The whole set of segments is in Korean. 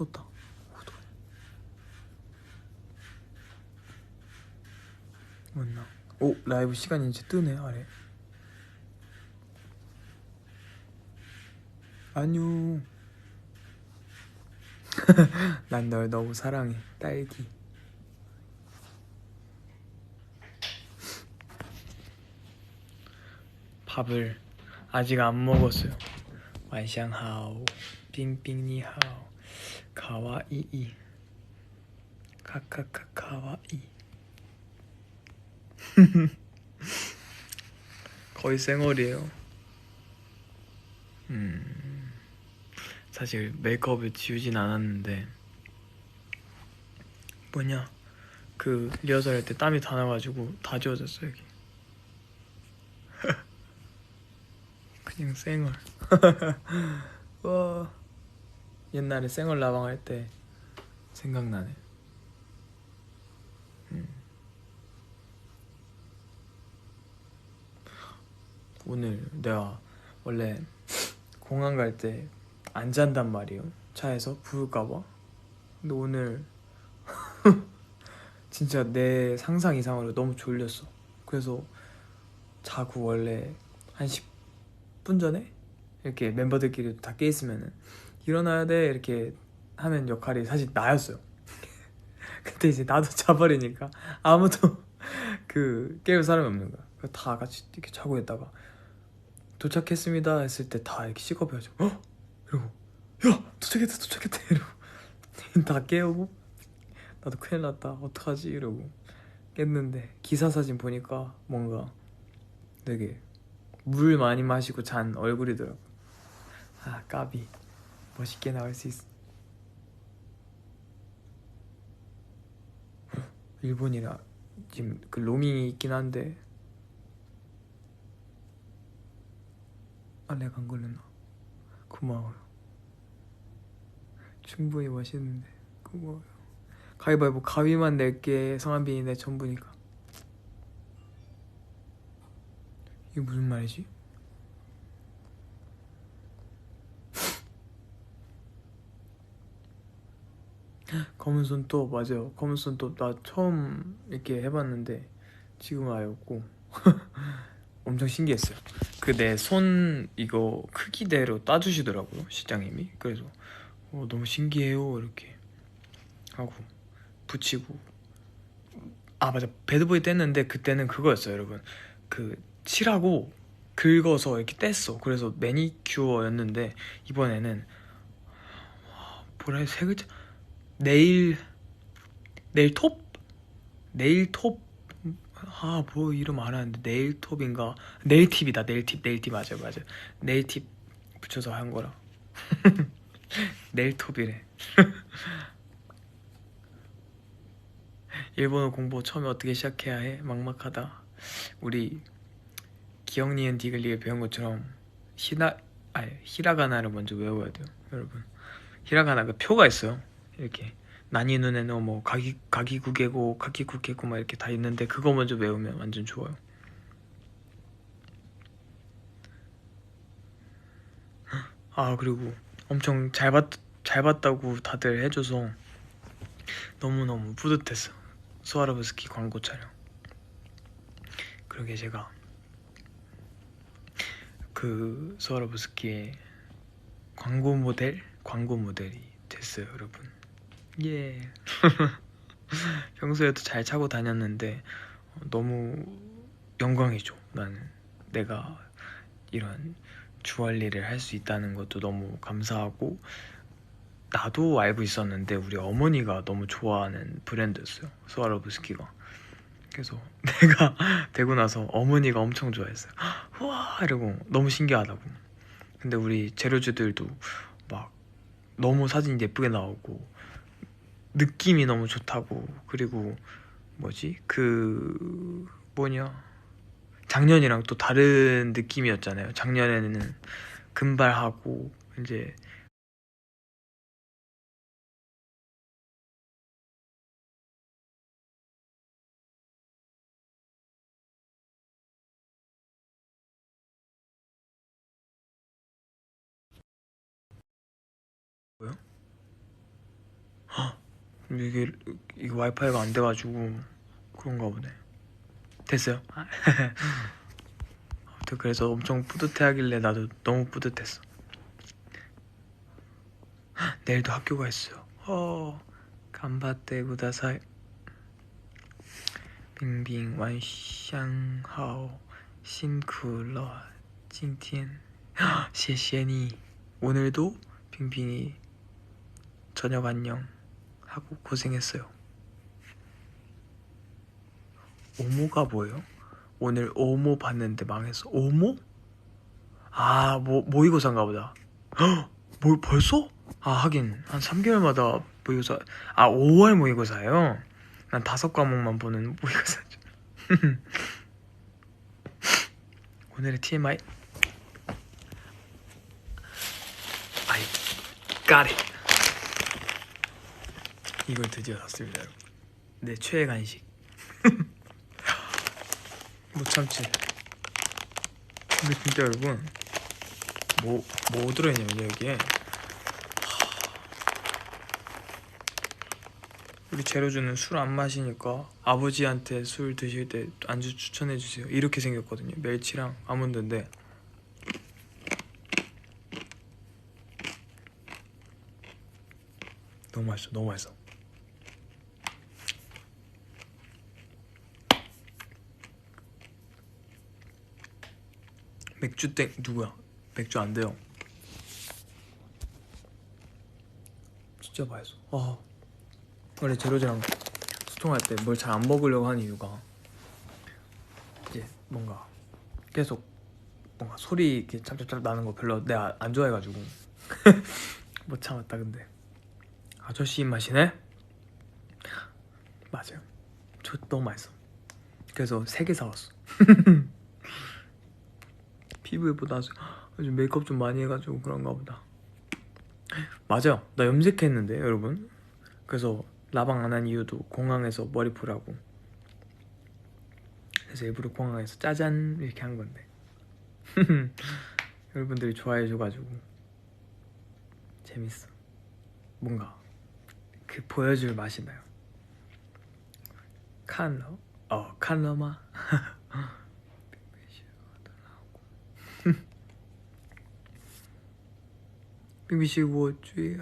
어떡해 맞나? 오 라이브 시간이 이제 뜨네 아래. 안녕. 난 널 너무 사랑해 딸기. 밥을 아직 안 먹었어요. 완샹하오 빙빙니하오 가와이이. 카카카 가와이. 거의 생얼이에요. 음. 사실 메이크업을 지우진 않았는데. 뭐냐. 그 리허설 할 때 땀이 다 나가지고 다 지워졌어 여기 그냥 생얼. 와 옛날에 생얼 라방 할 때 생각나네. 음. 오늘 내가 원래 공항 갈 때 안 잔단 말이에요 차에서 부을까봐. 근데 오늘 진짜 내 상상 이상으로 너무 졸렸어. 그래서 자고 원래 한 10분 전에 이렇게 멤버들끼리 다 깨있으면은 일어나야 돼 이렇게 하는 역할이 사실 나였어요. 근데 이제 나도 자버리니까 아무도 그 깨울 사람이 없는 거야. 다 같이 이렇게 자고 있다가 도착했습니다 했을 때 다 이렇게 씻어봐가지고 어? 이러고 야 도착했다 도착했다. 이러고 다 깨우고 나도 큰일 났다 어떡하지? 이러고 깼는데 기사 사진 보니까 뭔가 되게 물 많이 마시고 잔 얼굴이더라고. 아 까비 멋있게 나올 수 있어 일본이라 지금 그 로밍이 있긴 한데. 아 내가 안 걸렸나. 고마워요. 충분히 맛있는데. 고마워요. 가위바위보 가위만 낼게 성한빈이 내 전부니까. 이게 무슨 말이지? 검은 손톱 맞아요. 검은 손톱 나 처음 이렇게 해봤는데 지금 아예 없고 엄청 신기했어요. 그 내 손 이거 크기대로 따주시더라고요 시장님이. 그래서 어, 너무 신기해요 이렇게 하고 붙이고. 아 맞아. 배드보이 뗐는데 그때는 그거였어요 여러분. 그 칠하고 긁어서 이렇게 뗐어. 그래서 매니큐어였는데 이번에는 와, 뭐라 해야 세 글자 네일 네일 톱 네일 톱 아 뭐 이름 알았는데 네일 톱인가 네일 팁이다 네일 팁 네일 팁 맞아요 맞아요 네일 팁 붙여서 한 거라 네일 톱이래 일본어 공부 처음에 어떻게 시작해야 해? 막막하다. 우리 기억니은 디글리에 배운 것처럼 히나 아 히라가나를 먼저 외워야 돼요, 여러분. 히라가나 그 표가 있어요. 이렇게 나니 눈에는 뭐 가기 가기구개고 가기구개고 막 이렇게 다 있는데 그거 먼저 외우면 완전 좋아요. 아 그리고 엄청 잘 봤 잘 봤다고 다들 해줘서 너무 너무 뿌듯했어. 스와로브스키 광고 촬영. 그러게 제가 그 스와로브스키의 광고 모델 광고 모델이 됐어요, 여러분. 예. 평소에도 잘 차고 다녔는데 어, 너무 영광이죠. 나는 내가 이런 주얼리를 할 수 있다는 것도 너무 감사하고 나도 알고 있었는데 우리 어머니가 너무 좋아하는 브랜드였어요. 스와로브스키가. 그래서 내가 되고 나서 어머니가 엄청 좋아했어요 우와! 이러고 너무 신기하다고. 근데 우리 재료주들도 막 너무 사진이 예쁘게 나오고 느낌이 너무 좋다고. 그리고 뭐지? 그 뭐냐? 작년이랑 또 다른 느낌이었잖아요. 작년에는 금발하고 이제 뭐요? 이게 이거 와이파이가 안 돼가지고 그런가 보네. 됐어요. 아무튼 그래서 엄청 뿌듯해하길래 나도 너무 뿌듯했어. 내일도 학교가 있어요. 어, 간바테 구다사이. 빙빙 완샹하오辛苦了 今天谢谢你 오늘도 빙빙이 저녁 안녕 하고 고생했어요. 오모가 뭐예요? 오늘 오모 봤는데 망했어. 오모? 아, 뭐 모의고사인가 보다. 헉, 뭘 벌써? 아, 하긴 한 3개월마다 모의고사. 아, 5월 모의고사예요. 난 다섯 과목만 보는 모의고사죠. 오늘의 TMI. I got it. 이걸 드디어 샀습니다. 내 최애 간식. 못 참지. 근데 진짜 여러분, 뭐, 뭐 들어있냐면 여기에 우리 재료주는 술 안 마시니까 아버지한테 술 드실 때 안주 추천해 주세요. 이렇게 생겼거든요. 멸치랑 아몬드인데 너무 맛있어. 너무 맛있어. 맥주 땡 누구야? 맥주 안 돼요. 진짜 맛있어. 아. 원래 제로즈랑 소통할 때 뭘 잘 안 먹으려고 하는 이유가 이제 뭔가 계속 뭔가 소리 이렇게 짭짭짭 나는 거 별로 내가 안 좋아해가지고 못 참았다 근데 아저씨 입맛이네? 맞아요 저 너무 맛있어 그래서 세 개 사왔어 피부 예쁘다 요즘 메이크업 좀 많이 해가지고 그런가 보다. 맞아요. 나 염색했는데 여러분. 그래서 라방 안 한 이유도 공항에서 머리 풀라고. 그래서 일부러 공항에서 짜잔! 이렇게 한 건데. 여러분들이 좋아해 줘가지고. 재밌어. 뭔가 그 보여줄 맛이 나요. 칸러? 어 칸러마 BBC 워즈의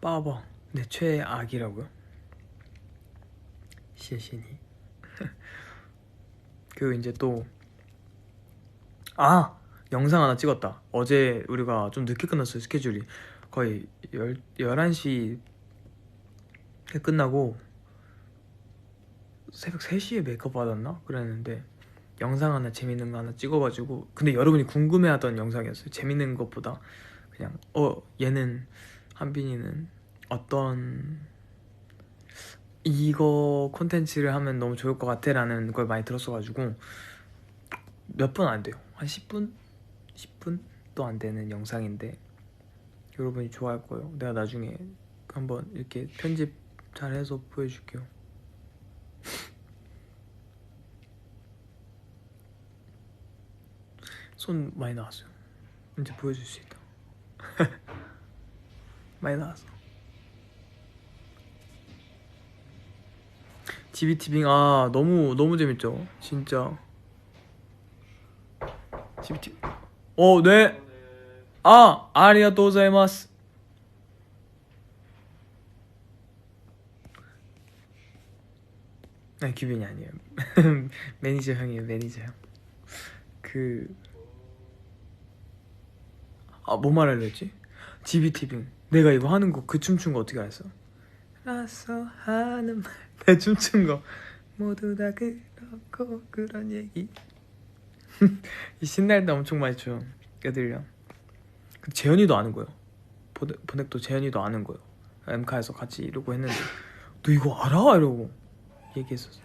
빠방 내 최악이라고요? 시시니 그 이제 또 아! 영상 하나 찍었다 어제 우리가 좀 늦게 끝났어요 스케줄이 거의 열, 11시에 끝나고 새벽 3시에 메이크업 받았나? 그랬는데 영상 하나 재밌는 거 하나 찍어가지고 근데 여러분이 궁금해하던 영상이었어요 재밌는 것보다 그냥 어 얘는 한빈이는 어떤 이거 콘텐츠를 하면 너무 좋을 것 같아 라는 걸 많이 들었어가지고 몇 분 안 돼요. 한 10분? 10분도 안 되는 영상인데 여러분이 좋아할 거예요. 내가 나중에 한번 이렇게 편집 잘해서 보여줄게요. 손 많이 나왔어요. 이제 보여줄 수 있다 많이 나왔어. 지비티빙 아 너무 너무 재밌죠? 진짜. 지비티 어네아 아리가또 고자이마스. 아니 기빈이 아니에요. 매니저 형이에요 매니저 형그 아 뭐 말하려 했지? 지비티빙. 내가 이거 하는 거 그 춤춘 거 어떻게 알았어? 라서 하는 말. 내 춤춘 거. 모두 다 그렇고 그런 얘기. 이 신날 때 엄청 많이 춰요 애들이랑. 그 재현이도 아는 거예요. 보넥, 보넥도 재현이도 아는 거예요. 엠카에서 같이 이러고 했는데. 너 이거 알아? 이러고 얘기했었어.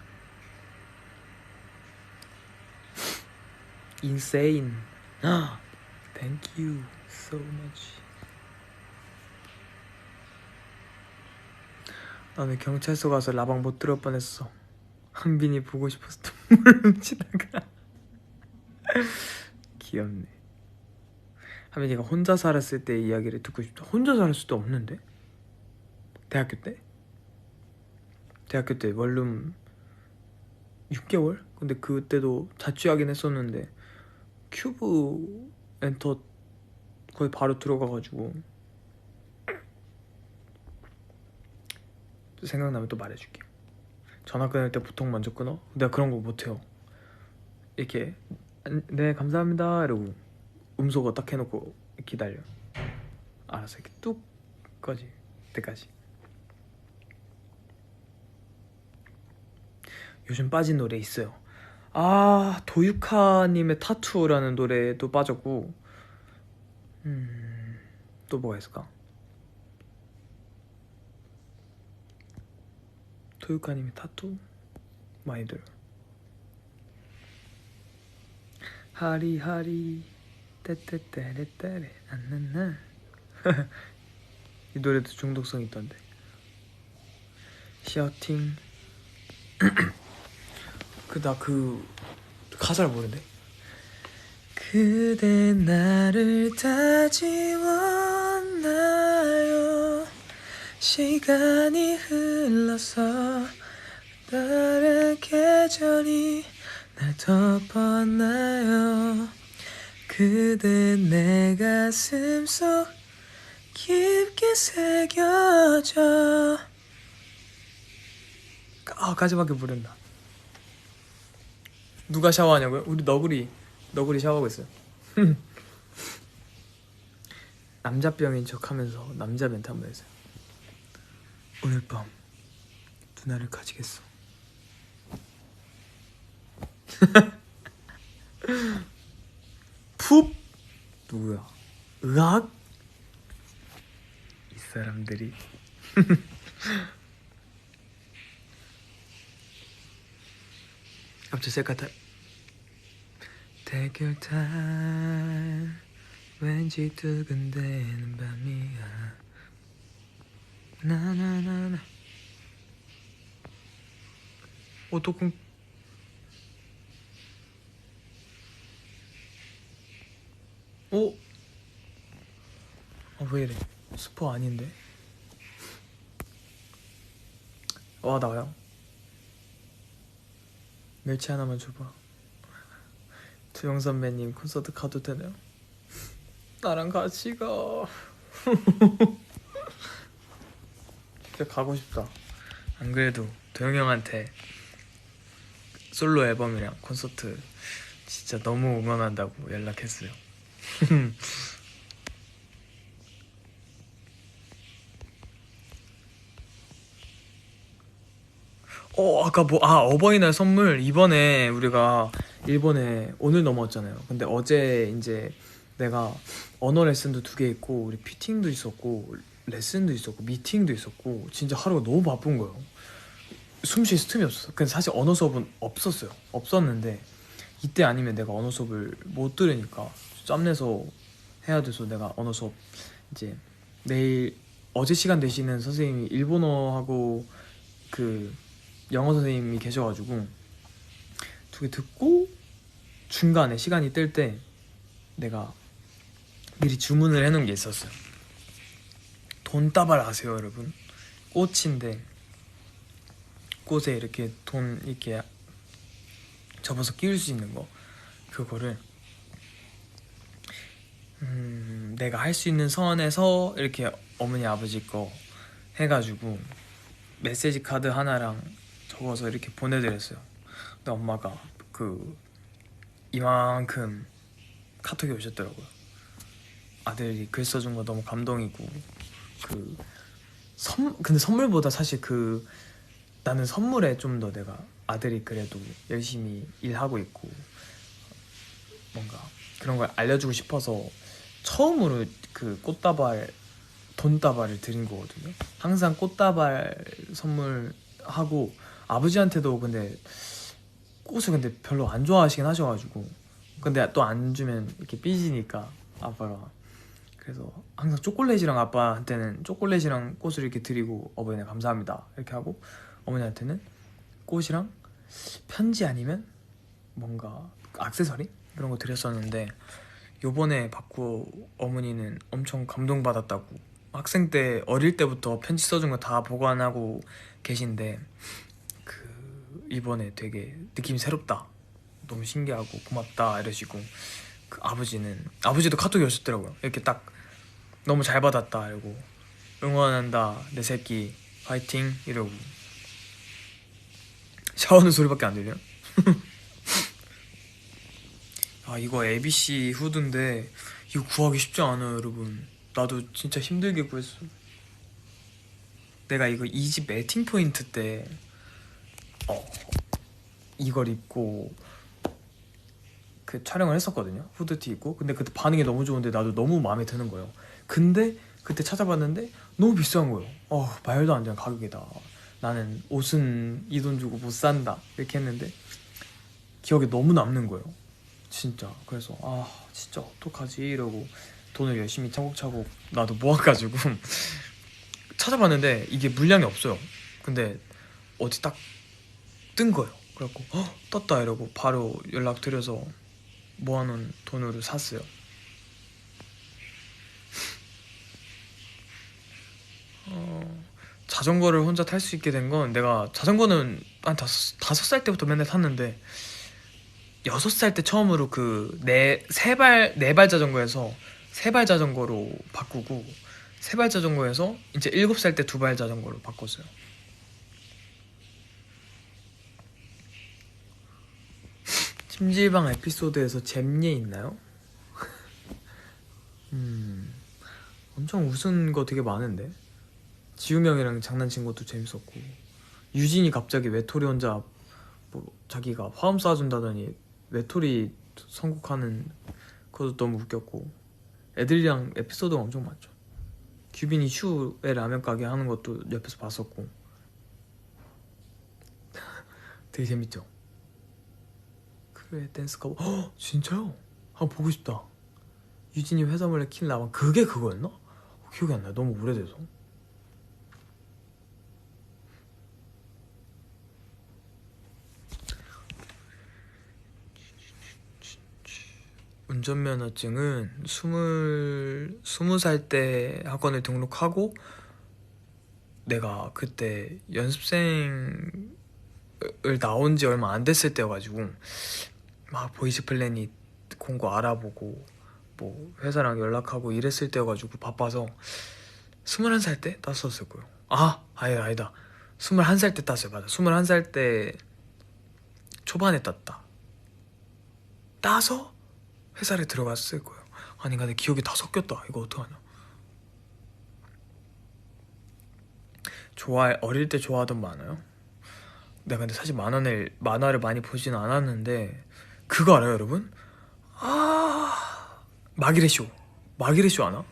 thank you so much 나는 경찰서 가서 라방 못 들을 뻔했어. 한빈이 보고 싶어서 눈물 훔치다가 귀엽네. 한빈이가 혼자 살았을 때 이야기를 듣고 싶다. 혼자 살았을 때 없는데? 대학교 때? 대학교 때 원룸 6개월? 근데 그때도 자취하긴 했었는데 큐브 엔터 거의 바로 들어가가지고 생각나면 또 말해줄게요. 전화 끊을 때 보통 먼저 끊어? 내가 그런 거 못해요. 이렇게 안- 네 감사합니다 이러고 음소거 딱 해놓고 기다려. 알았어 이렇게 뚝까지 때까지. 요즘 빠진 노래 있어요. 아 도유카님의 타투라는 노래도 빠졌고 음 또 뭐가 있을까? 도유카님의 타투? 많이 들어. 하리하리. 떼떼떼레떼레. 안나나. 이 노래도 중독성 있던데. 샤우팅. 그나그 가사를 모르는데 그대 나를 다 지웠나요? 시간이 흘러서 다른 계절이 날 덮었나요? 그대 내 가슴 속 깊게 새겨져. 아 까지밖에 모른다. 누가 샤워하냐고요? 우리 너구리 너구리 샤워하고 있어요 남자병인 척하면서 남자 멘트 한번 해주세요 오늘 밤 누나를 가지겠어 푹 누구야? 의학? 이 사람들이 갑자기 셀카타 대결 탈 왠지 두근대는 밤이야. 나나나나. 오토콩 오? 어, 왜 이래? 스포 아닌데? 와 나와요 멸치 하나만 줘봐 두영 선배님 콘서트 가도 되나요? 나랑 같이 가. 진짜 가고 싶다. 안 그래도 도영 형한테 솔로 앨범이랑 콘서트 진짜 너무 응원한다고 연락했어요. 어 아까 뭐 아 어버이날 선물 이번에 우리가 일본에 오늘 넘어왔잖아요. 근데 어제 이제 내가 언어 레슨도 두 개 있고 우리 피팅도 있었고 레슨도 있었고 미팅도 있었고 진짜 하루가 너무 바쁜 거예요. 숨 쉴 틈이 없었어. 근데 사실 언어 수업은 없었어요. 없었는데 이때 아니면 내가 언어 수업을 못 들으니까 짬내서 해야 돼서 내가 언어 수업 이제 내일 어제 시간 되시는 선생님이 일본어하고 그 영어 선생님이 계셔가지고 두 개 듣고 중간에 시간이 뜰 때 내가 미리 주문을 해놓은 게 있었어요. 돈다발 아세요, 여러분? 꽃인데 꽃에 이렇게 돈 이렇게 접어서 끼울 수 있는 거 그거를 음, 내가 할 수 있는 선에서 이렇게 어머니 아버지 거 해가지고 메시지 카드 하나랑 적어서 이렇게 보내드렸어요. 근데 엄마가 그 이만큼 카톡이 오셨더라고요. 아들이 글 써준 거 너무 감동이고 그 선, 근데 선물보다 사실 그 나는 선물에 좀 더 내가 아들이 그래도 열심히 일하고 있고 뭔가 그런 걸 알려주고 싶어서 처음으로 그 꽃다발 돈다발을 드린 거거든요. 항상 꽃다발 선물하고 아버지한테도 근데 꽃을 근데 별로 안 좋아하시긴 하셔가지고. 근데 또 안 주면 이렇게 삐지니까 아빠가. 그래서 항상 초콜릿이랑 아빠한테는 초콜릿이랑 꽃을 이렇게 드리고 어머니 감사합니다. 이렇게 하고 어머니한테는 꽃이랑 편지 아니면 뭔가 액세서리? 그런 거 드렸었는데 요번에 받고 어머니는 엄청 감동받았다고. 학생 때 어릴 때부터 편지 써준 거 다 보관하고 계신데 그 이번에 되게 느낌이 새롭다. 너무 신기하고 고맙다 이러시고 그 아버지는 아버지도 카톡이 오셨더라고요. 이렇게 딱 너무 잘 받았다. 이러고 응원한다 내 새끼. 파이팅. 이러고. 샤워하는 소리밖에 안 들려 아 이거 ABC 후드인데 이거 구하기 쉽지 않아요 여러분. 나도 진짜 힘들게 구했어. 내가 이거 이집 매팅 포인트 때 어, 이걸 입고 그 촬영을 했었거든요. 후드티 입고. 근데 그때 반응이 너무 좋은데 나도 너무 마음에 드는 거예요. 근데 그때 찾아봤는데 너무 비싼 거예요. 어 말도 안 되는 가격이다. 나는 옷은 이 돈 주고 못 산다. 이렇게 했는데 기억에 너무 남는 거예요. 진짜. 그래서 아 진짜 어떡하지? 이러고 돈을 열심히 차곡차곡 나도 모아가지고 찾아봤는데 이게 물량이 없어요. 근데 어디 딱 뜬 거예요. 그래갖고 헉, 떴다. 이러고 바로 연락드려서 모아놓은 돈으로 샀어요. 어, 자전거를 혼자 탈 수 있게 된 건 내가 자전거는 한 다섯, 다섯 살 때부터 맨날 탔는데 여섯 살 때 처음으로 그 네 세 발 네 발 자전거에서 세 발 자전거로 바꾸고 세 발 자전거에서 이제 일곱 살 때 두 발 자전거로 바꿨어요. 찜질방 에피소드에서 잼예 있나요? 음 엄청 웃은 거 되게 많은데? 지우 형이랑 장난친 것도 재밌었고. 유진이 갑자기 외톨이 혼자 뭐 자기가 화음 쏴준다더니 외톨이 선곡하는 그것도 너무 웃겼고. 애들이랑 에피소드가 엄청 많죠. 규빈이 슈에 라면 가게 하는 것도 옆에서 봤었고. 되게 재밌죠 그래 댄스 커버 헉, 진짜요? 한번 보고 싶다 유진이 회사 몰래 킨 라면 그게 그거였나? 어, 기억이 안 나요 너무 오래돼서 운전면허증은 스물 스무 살 때 학원을 등록하고 내가 그때 연습생을 나온 지 얼마 안 됐을 때여가지고 막 보이스 플래닛 공고 알아보고 뭐 회사랑 연락하고 이랬을 때여가지고 바빠서 스물한 살때 땄었을 거예요. 아 아니다 아니다 스물한 살때 땄어요 맞아 스물한 살때 초반에 땄다 따서 회사를 들어갔을 거예요. 아니 근데 기억이 다 섞였다. 이거 어떡하냐? 좋아 어릴 때 좋아하던 만화요? 내가 근데 사실 만화를 만화를 많이 보지는 않았는데 그거 알아요, 여러분? 아 마기레 쇼 마기레 쇼 아나?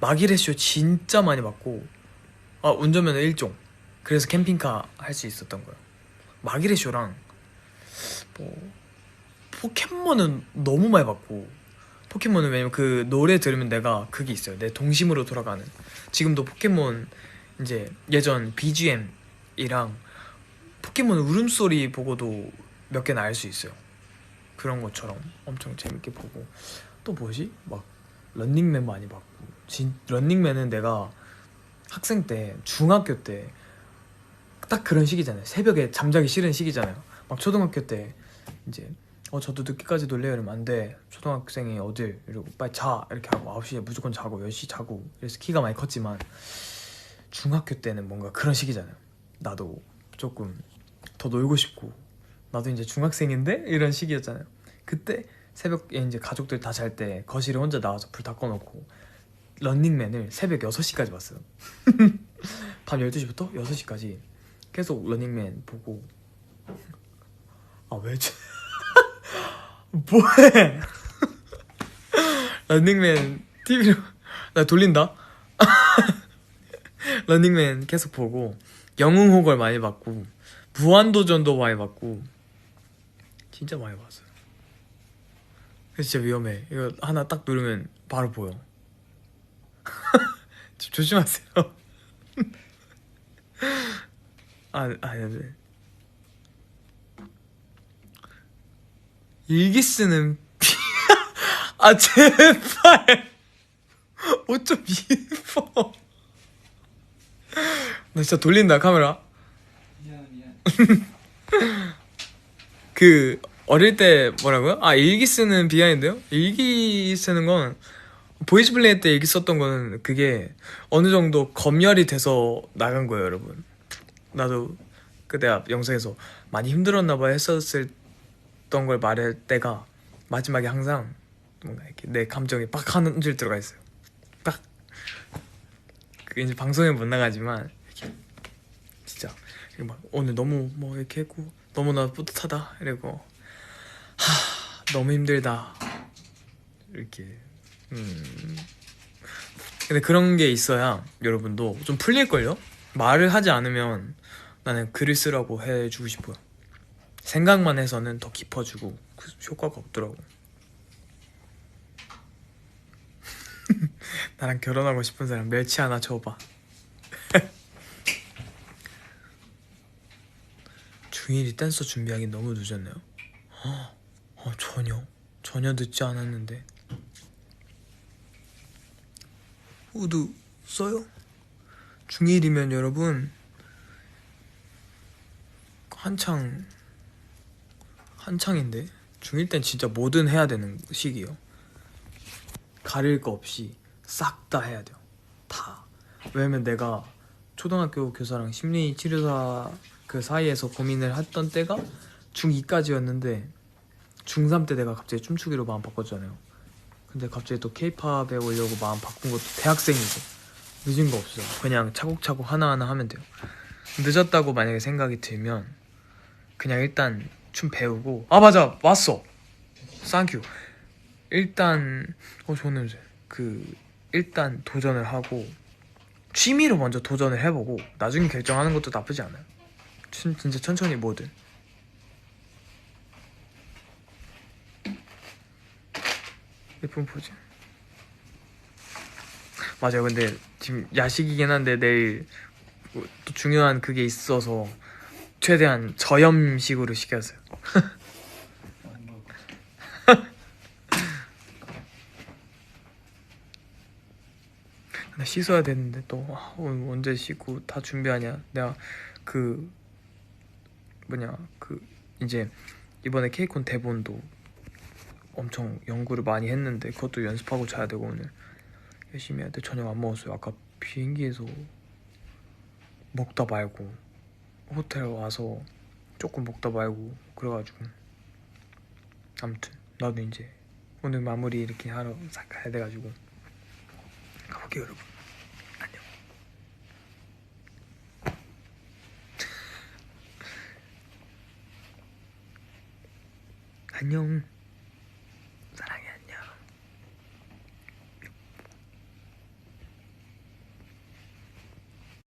마기레 쇼 진짜 많이 봤고 아 운전면허 1종 그래서 캠핑카 할 수 있었던 거예요. 마기레 쇼랑 뭐 포켓몬은 너무 많이 봤고 포켓몬은 왜냐면 그 노래 들으면 내가 그게 있어요 내 동심으로 돌아가는 지금도 포켓몬 이제 예전 BGM이랑 포켓몬 울음소리 보고도 몇 개나 알 수 있어요 그런 것처럼 엄청 재밌게 보고. 또 뭐지? 막 런닝맨 많이 봤고. 진 런닝맨은 내가 학생 때 중학교 때 딱 그런 시기잖아요. 새벽에 잠자기 싫은 시기잖아요. 막 초등학교 때 이제 어 저도 늦게까지 놀래요 이러면 안돼. 초등학생이 어딜? 이러고 빨리 자! 이렇게 하고 9시에 무조건 자고 10시 자고 그래서 키가 많이 컸지만 중학교 때는 뭔가 그런 시기잖아요. 나도 조금 더 놀고 싶고 나도 이제 중학생인데 이런 시기였잖아요 그때 새벽에 이제 가족들 다 잘 때 거실에 혼자 나와서 불 다 꺼놓고 런닝맨을 새벽 6시까지 봤어요 밤 12시부터 6시까지 계속 런닝맨 보고 아 왜지? 뭐해? 런닝맨 TV로 나 돌린다. 런닝맨 계속 보고 영웅호걸 많이 봤고 무한도전도 많이 봤고 진짜 많이 봤어요. 진짜 위험해. 이거 하나 딱 누르면 바로 보여. 좀 조심하세요. 아, 아, 네. 일기 쓰는 피... 아 제발 옷좀 입어 나 진짜 돌린다 카메라 미안 미안 그 어릴 때 뭐라고요? 아 일기 쓰는 비하인데요? 일기 쓰는 건 보이즈 플레이 때 일기 썼던 거는 그게 어느 정도 검열이 돼서 나간 거예요 여러분 나도 그때 앞 영상에서 많이 힘들었나 봐 했었을 걸 말할 때가 마지막에 항상 뭔가 이렇게 내 감정이 빡한줄 들어가 있어요 딱 그게 이제 방송에 못 나가지만 이렇게 진짜 막 오늘 너무 뭐 이렇게 했고 너무나 뿌듯하다. 이러고 하 너무 힘들다. 이렇게 음. 근데 그런 게 있어야 여러분도 좀 풀릴걸요? 말을 하지 않으면 나는 글을 쓰라고 해주고 싶어요. 생각만 해서는 더 깊어지고 그 효과가 없더라고. 나랑 결혼하고 싶은 사람 멸치 하나 줘봐 중1이 댄서 준비하기 너무 늦었네요. 어, 어, 전혀. 전혀 늦지 않았는데. 우드 써요? 중1이면 여러분 한창 한창인데? 중1 땐 진짜 뭐든 해야 되는 시기예요. 가릴 거 없이 싹 다 해야 돼요. 다. 왜냐면 내가 초등학교 교사랑 심리치료사 그 사이에서 고민을 했던 때가 중2까지였는데 중3 때 내가 갑자기 춤추기로 마음 바꿨잖아요. 근데 갑자기 또 케이팝에 오려고 마음 바꾼 것도 대학생이고 늦은 거 없어요 그냥 차곡차곡 하나하나 하면 돼요. 늦었다고 만약에 생각이 들면 그냥 일단 춤 배우고 아 맞아 왔어. 쌍큐 일단 어 좋은 냄새 그 일단 도전을 하고 취미로 먼저 도전을 해보고 나중에 결정하는 것도 나쁘지 않아요 진- 진짜 천천히 뭐든. 예쁜 포즈. 맞아요. 근데 지금 야식이긴 한데 내일 또 중요한 그게 있어서 최대한 저염식으로 시켰어요. 나 씻어야 되는데 또 아, 언제 씻고 다 준비하냐. 내가 그 뭐냐 그 이제 이번에 케이콘 대본도 엄청 연구를 많이 했는데 그것도 연습하고 자야 되고 오늘 열심히 해야 돼. 저녁 안 먹었어요. 아까 비행기에서 먹다 말고 호텔 와서 조금 먹다 말고 그래가지고. 아무튼 나도 이제 오늘 마무리 이렇게 하러 싹 가야 돼가지고 가볼게요 여러분 안녕